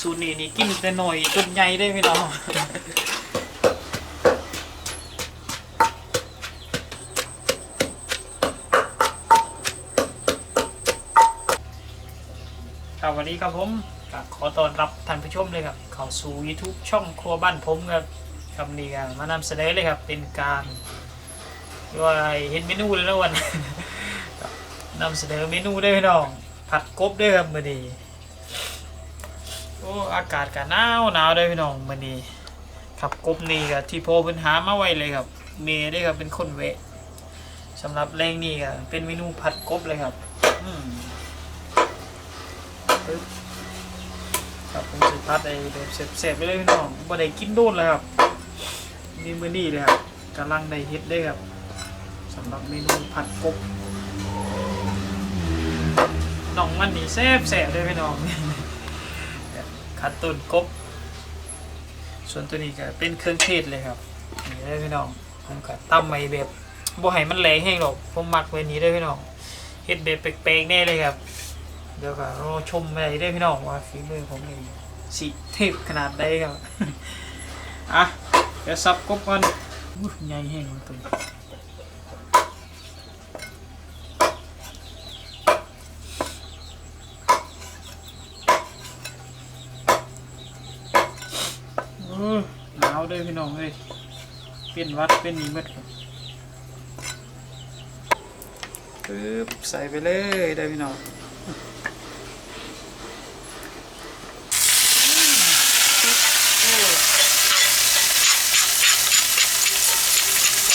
สูตรนี้นี่กินแต่หน่อยจนใหญ่ได้พี่น้องครับวันนี้ครับผมขอต้อนรับท่านผู้ชมเลยครับ เข้าสู่ YouTube ช่องครัวบ้านผมครับครับนี่ก็มานำเสนอเลยครับ เป็นการเรียกว่าเห็นเมนูเลยนะวันนำเสนอเมนูได้อพี่น้อง ผัดกบด้วยครับมือนี้ โอ้อากาศก็หนาวหนาวเด้พี่น้องมื้อนี้ครับกบนี่ก็ที่โพเพิ่นหามาไว้เลยครับ เมย์ได้อครับเป็นคนเวะสำหรับแรงนี่ก็เป็นเมนูผัดกบเลยครับอืมปึ๊บครับผมสิผัดไอ้แบบเสร็จๆไปเลยพี่น้องบ่ได้กินโดนเลยครับนี่มือนี้เลยครับกำลังได้เฮ็ดเด้ครับสำหรับเมนูผัดกบน้องมันนี่แซ่บแซ่บเลยพี่น้อง คัดต้นกบ ส่วนตัวนี้ก็เป็นเครื่องเทศเลยครับนี่เลยพี่น้องผมก็ตั้มไว้แบบบ่ให้มันแหลงแห้งหรอกผมมักไว้นี้เลยพี่น้องเฮ็ดแบบแปลกๆแน่เลยครับ เดี๋ยวก็รอชมไปได้พี่น้องว่าฝีมือผมนี่สิเทพขนาดใดครับอะเดี๋ยวซับกบก่อนอุ๊ยใหญ่แห้งเลยตัวนี้ เออหนาว เด้วยพี่น้องเฮ้ยเป็นหวัดเป็นหนีหมดครับปึ๊บใส่ไปเลยได้อพี่น้อง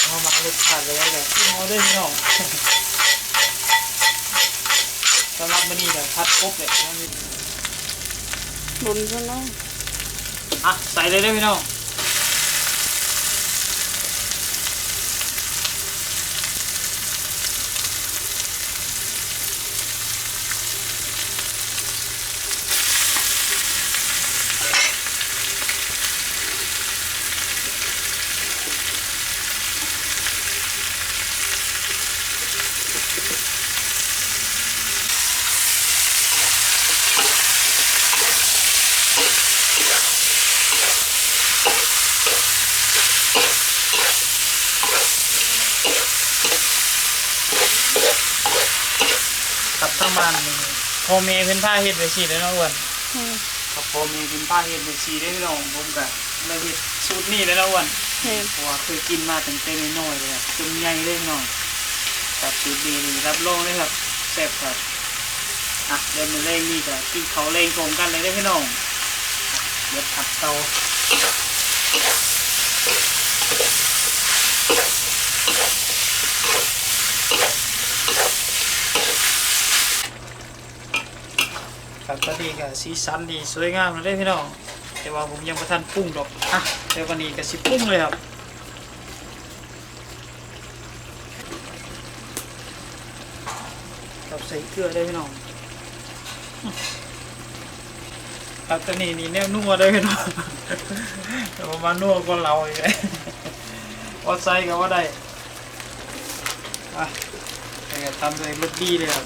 เข้ามารสชาติเลยแบบพี่น้องได้อพี่น้องสำหรับมันนี่แบบพัดครบเลยนะพี่บุญซะเนาะอะใส่เลยได้อพี่น้อง กับทั้งบ้านนี่พ่อแม่เป็นผ้าเฮ็ดไปสีได้อเนาะอ้วนอืมกับพ่อแม่เป็นผ้าเฮ็ดไปสีได้อพี่น้องผมก็เลยเฮ็ดสูตรนี้เลยเนาะอ้วนเห็นเพราะว่าเคยกินมาตั้งแต่น้อยๆเลยครับจนใหญ่เลยพี่น้องกับสูตรนี้นี่รับรองเลยครับแซ่บครับอะเดี๋ยวมาเล่งนี่ก็กินเขาวเล่งตรงกันเลยได้อพี่น้องอะเดี๋ยวผัดเตา ครับตอนนี้ก็สีสันดีสวยงามเลยพี่น้อง แต่ว่าผมยังไม่ทันปรุงดอกอะเดี๋ยววันนี้ก็สิปรุงเลยครับกับใส่เกลือได้พี่น้องครับตอนนี้นี่แนวนัวได้พี่น้องแต่ประมาณนัวก็เราอีกเลยว่าใส่ก็ว่าได้อะแต่ทำใส่รสดีเลยครับ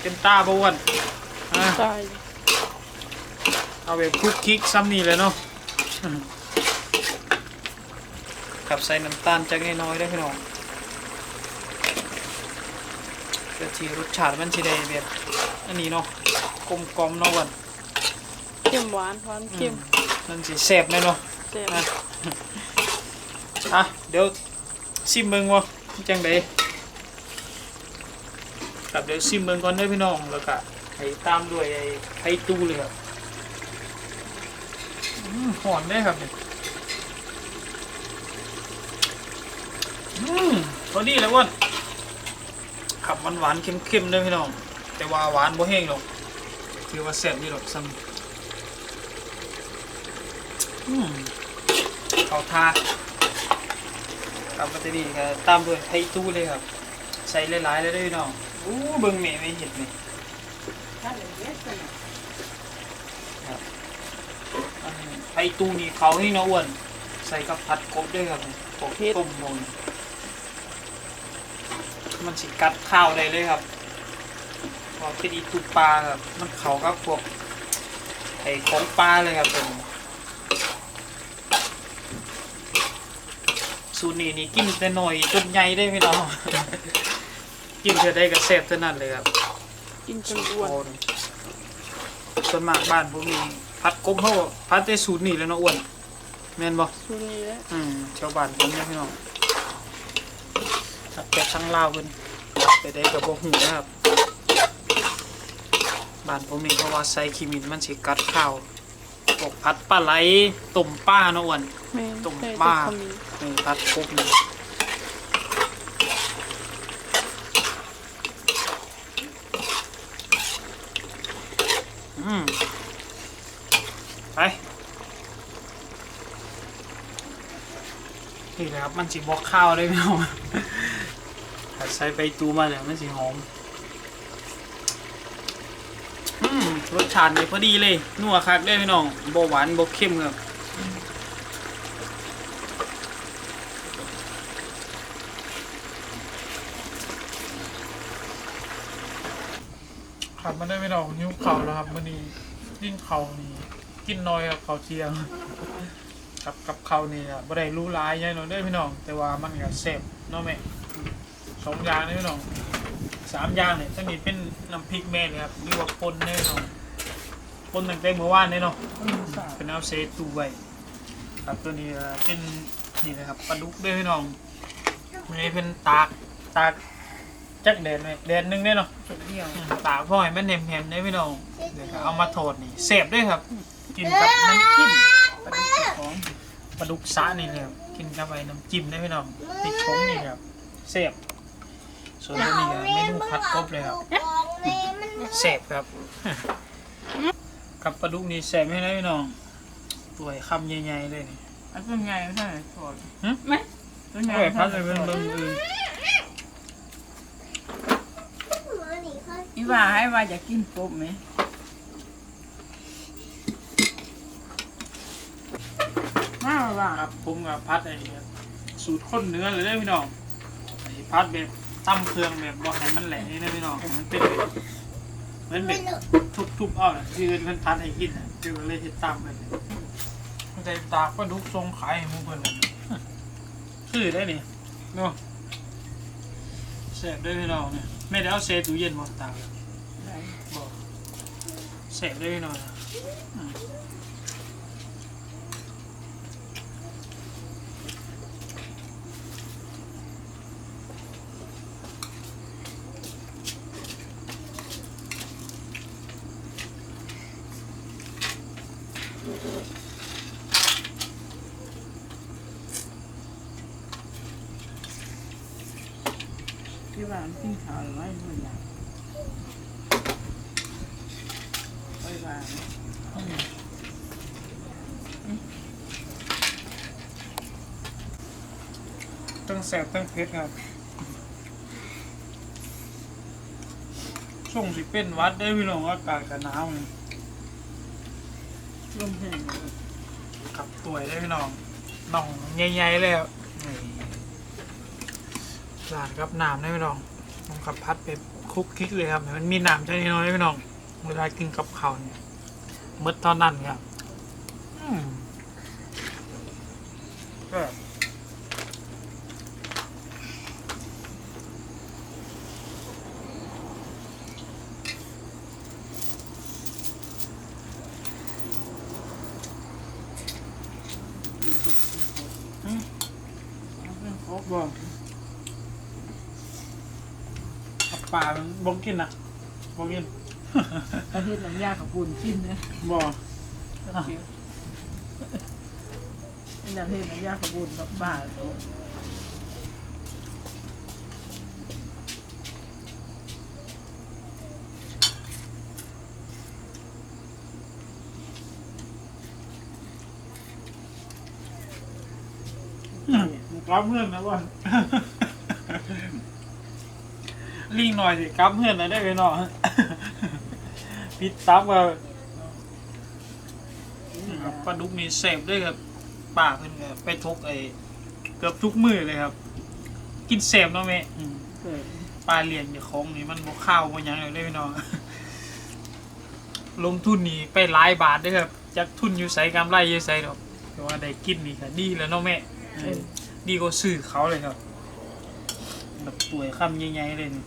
เป็นตาบอ้วนอะตายเอาแบบคลุกคลิกซ้ำนี่เลยเนาะกับใส่น้ำตาลจักน้อยๆได้อพี่น้องเพื่อที่รสชาติมันสิได้แบบอันนี้เนาะกลมกลอมๆเนาะวันเค็มหวานหวานเค็มมันสิแซ่บแน่เนาะแซ่บอะอะเดี๋ยวซิมเบิ่งว่าจังได ครับเดี๋ยวซิมเบิ่งก่อนเด้พี่น้องแล้วก็ให้ตามด้วยไอ้ไข่ตู้เลยครับอืมหอนได้ครับเนี่ยอืมพอดีแล้ววันขับหวานหวานๆเค็มๆเด้พี่น้อง แต่ว่าหวานบ่แห้งหรอกถือว่าแซ่บอยู่หรอกซ้ำอืมเอาทาครับก็จะดีก็ตามด้วยไข่ตู้เลยครับ ใส่หลายๆเลยเด้อพี่น้องอู้เบิ่งแม่ไม่เห็นนี่อันไข่ตู้นี่เขานี่เนาะอ้วน ใส่กับผัดกบด้วยครับกบต้มมนมันสิกัดข้าวได้เลยครับพอเป็นอีตูปลาครับมันเขากับพวกไอ้ของปลาเลยครับเป็นสูตรนี้นี่กินแต่หน่อยจนใหญ่ได้พี่น้อง กินเธอได้ก็แซ่บเท่านั้นเลยครับกินจนอ้วนโอ้ยส่วนมากบ้านผมมีพัดกบเขาก็พัดแต่สูตรนี้แหล้วเนาะอ้วนแม่นบ่สูตรนี้แหละอืมชาวบ้านผมเนี่ยพี่น้องถ้าแกะทั้งลาวเพิ่นไปได้กับบ่หูนะครับบ้านผมเองเพราะว่าใส่ขี้มินมันสิกัดข้าวพวกพัดปลาไหลต้มปลาเนาะอ้วนแม่ต้มใส่ปลาขมิ้น นี่พัดกบนี่ ไปนี่นะครับ มันสิบอกข้าวได้ไหมน้องถ้าใส่ใบตูมาเนี่ยมันสิหอมรสชาตินี่พอดีเลย นัวคักได้พี่น้องบ่หวานบ่เค็มครับ ครับมันได้ไม่ดอกนิ้วเข่าแล้วครับมันนี่ดิ้นเข่านี่กินน้อยครับเข่าเทียงกับกับเข่านี่อะบ่ได้รู้ร้ายยัยน้องได้พี่น้อง แต่ว่ามันก็แซ่บเนาะแม่สองอย่างนี่พี่น้องสามอย่างเนี่ยจะมีเป็นน้ำพริกแม่เลยครับหรือว่าปนแน่นอนปนตั้งแต่เมื่อวานเนี่ยเนาะเป็นเอาเซตูไว้ครับตัวนี้เป็นนี่นะครับปลาดุกด้วยพี่น้องมันนี้เป็นตากตาก จักแดดหน่อยแดดหนึงเนี่ยเนาะอืมตากพ่อยมันแหมๆได้พี่น้องเดี๋ยวก็เอามาโทษนี่เสพด้วยครับ กินกับน้ำจิ้มปลาดุกของปลาดุกสะนี่เลยครับกินกับไอ้น้ำจิ้มได้พี่น้องติดชงนี่ครับเสพส่วนตัวนี้ก็เมนูผัดกบเลยครับเสพครับ กับปลาดุกนี่เสพให้ได้พี่น้องตัวคำใหญ่ๆเลยนี่อันเป็นไงใช่ไหมสดหึไม่เป็นไงเอาไปพัดเลยเป็นเบิ่งอื่น พี่ ว่าให้ว่าอยากกินกบไหมมาว่าครับผมกับพัดไอ้สูตรข้นเนื้อเลยได้พี่น้องไอ้พัดแบบตั้มเครื่องแบบบอกให้มันแหลกนี่นะพี่น้องมันเป็นแบบเหมันแบบทุบๆเอาน่ะที่เอิ้นเพิ่นพัดให้กินน่ะเดี๋ยวก็เลยเฮ็ดตามกันมันใจตากปลาดุกทรงขายให้หมู่เพิ่นน่ะคือได้นี่เนาะแซ่บได้อพี่น้องเนี่ยไม่ได้เอาเซตู้เย็นบ่ตากบ่ แซ่บได้อพี่น้องนะอืมพี่ว่ากินข้าวหรือไม่ไม่อยากไม่ว่า ตั้งแสบตั้งเพชรครับช่วงสิเป็นวัดได้พี่น้องอากาศกันหนาวนี่ลมแห้งขับตัวได้พี่น้องน่องใหญ่ๆเลยครับนี่หลานครับน้ำได้พี่น้องผมขับพัดไปคลุกคลิกเลยครับมันมีน้ำใช่น้อยพี่น้องเวลากินกับข้าวเนี่ยมืดตอนนั้นครับ อืมก็ เป็นก บบ่กับปลามันบ่กินนะบ่กินอาทิตย์น้ำยากับปุ่นกินนะบ่เป็นอาทิตย์น้ำยากับปุ่นกับบ้าโต กลับเพื่อนนะบ่ลิงหน่อยสิกลับเพื่อนนะได้ไปหน่อยปิดตับว่าครับปลาดุกนี่เสพด้วยครับป่าเพิ่นก็ไปทกไอ้เกือบทุกมือเลยครับ กินเสพเนาะแม่ปลาเลียงอย่าของนี่มันบ่ข้าวบ่ยังเลยเด้อพี่น้องลงทุนนี่ไปหลายบาทด้อครับจากทุนอยู่ไส่กำไรอยู่ไสดอกแต่ว่าได้กินนี่ก็ดีแล้วเนาะแม่ ดีกว่าซื้อเขาเลยครับ แบบป่วยคำใหญ่ๆเลยนี่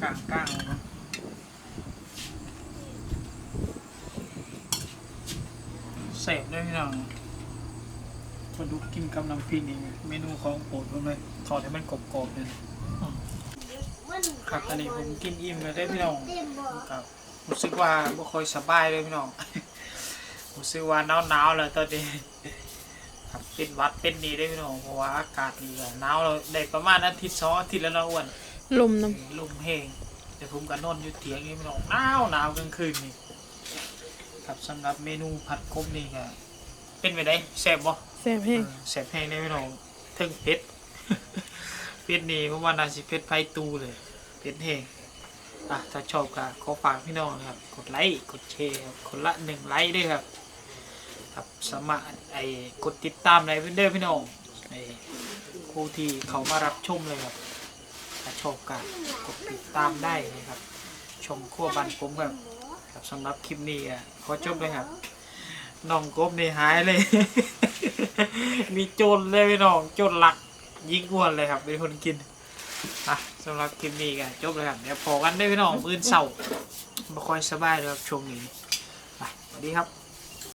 กลางๆเลยเนาะเสพด้ยพี่น้องปลาดุกกินกับน้ำพริกนี่เมนูของโปรดผมเลยทอดให้มันกรอบๆเลยครับอันนี้ผมกินอิ่มแล้วได้พี่น้องครับรู้สึกว่าบ่ค่อยสบายเลยพี่น้องรู้สึกว่าหนาวๆแล้วตอนนี้ ครับเป็นหวัดเป็นนี่ได้อพี่น้องเพราะว่าอากาศนี่ก็หนาวเราได้ประมาณอาทิตย์สองอาทิตย์แล้วเนาะอ้วนลมน้ลมแห้งแต่ผมก็นอนอยู่เถียงนี่พี่น้องหนาวหนาวกลางคืนนี่ครับสำหรับเมนูผัดกบนี่ก็เป็นไปได้แซ่บบ่ำแซ่บแห้งเออแซ่บแห้งได้พี่น้องถึงเผ็ดเผ็ดนี่ผมว่าน่าสิเผ็ดไผตูเลยเผ็ดแห้งอะถ้าชอบก็ขอฝากพี่น้องนะครับ กดไลค์ กดแชร์ครับคนละหนึ่งไลค์ด้วยครับ ครับสามารไอ้กดติดตามในเด้อพี่น้องไอ้ครูที่เขามารับชมเลยครับถ้าชอบก็กดติดตามได้นะครับ ชมขั้วบันผมครับครับสำหรับคลิปนี้อะขอจบเลยครับน้องกบนี่หายเลย มีโจรเลยพี่น้องโจรหลักยิงอ้วนเลยครับเป็นคนกินอะสำหรับคลิปนี้ก็จบเลยครับเดี๋ยวพอกันได้พี่น้องมื้อเสาร์ไม่ค่อยสบายเลยครับช่วงนี้ไปสวัสดีครับ